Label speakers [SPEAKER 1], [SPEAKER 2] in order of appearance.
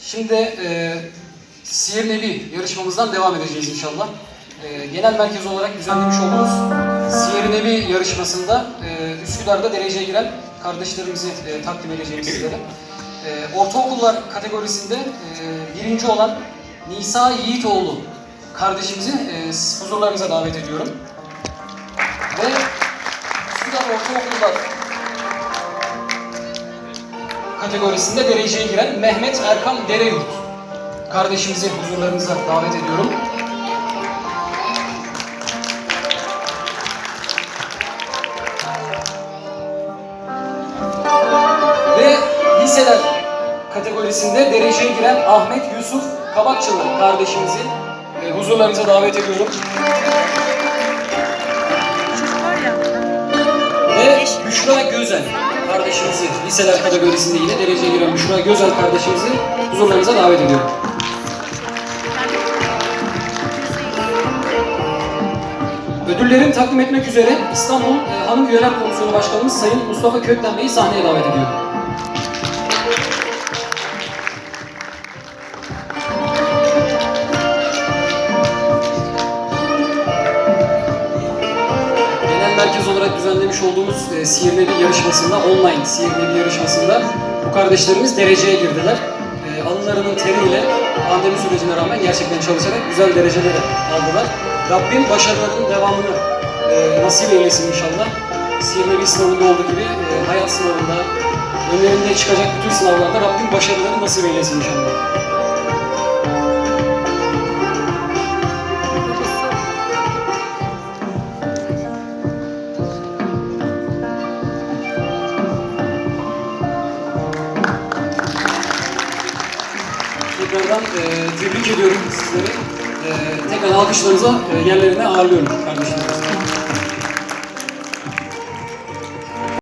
[SPEAKER 1] Şimdi e, Sihir Nebi yarışmamızdan devam edeceğiz inşallah. E, genel merkez olarak düzenlemiş olduğumuz Sihir Nebi yarışmasında e, Üsküdar'da dereceye giren kardeşlerimizi e, takdim edeceğim sizlere. E, ortaokullar kategorisinde e, birinci olan Nisa Yiğitoğlu kardeşimizi e, huzurlarınıza davet ediyorum. Ve Üsküdar Ortaokullar kategorisinde dereceye giren Mehmet Erkan Dereyurt kardeşimizi huzurlarınıza davet ediyorum. Ve liseler kategorisinde dereceye giren Ahmet Yusuf Kabakçılı kardeşimizi e, huzurlarınıza davet ediyorum. Ve Büşra Gözel kardeşimizi liseler kategorisinde yine dereceye giren Büşra Gözel kardeşimizi huzurlarınıza davet ediyorum. Ödüllerini takdim etmek üzere İstanbul e, Hanım Yönetim Komisyonu Başkanımız Sayın Mustafa Kökten Bey'i sahneye davet ediyorum. Olarak düzenlemiş olduğumuz e, Sihirli yarışmasında, online Sihirli yarışmasında bu kardeşlerimiz dereceye girdiler. E, alınlarının teriyle pandemi sürecine rağmen gerçekten çalışarak güzel dereceleri aldılar. Rabbim başarılarının devamını e, nasip eylesin inşallah. Sihirli sınavında olduğu gibi e, hayat sınavında, önlerinde çıkacak bütün sınavlarda Rabbim başarıları nasip eylesin inşallah. Tekrardan e, tebrik ediyorum sizleri. E, tekrar alkışlarınıza e, yerlerine ağırlıyorum kardeşlerim.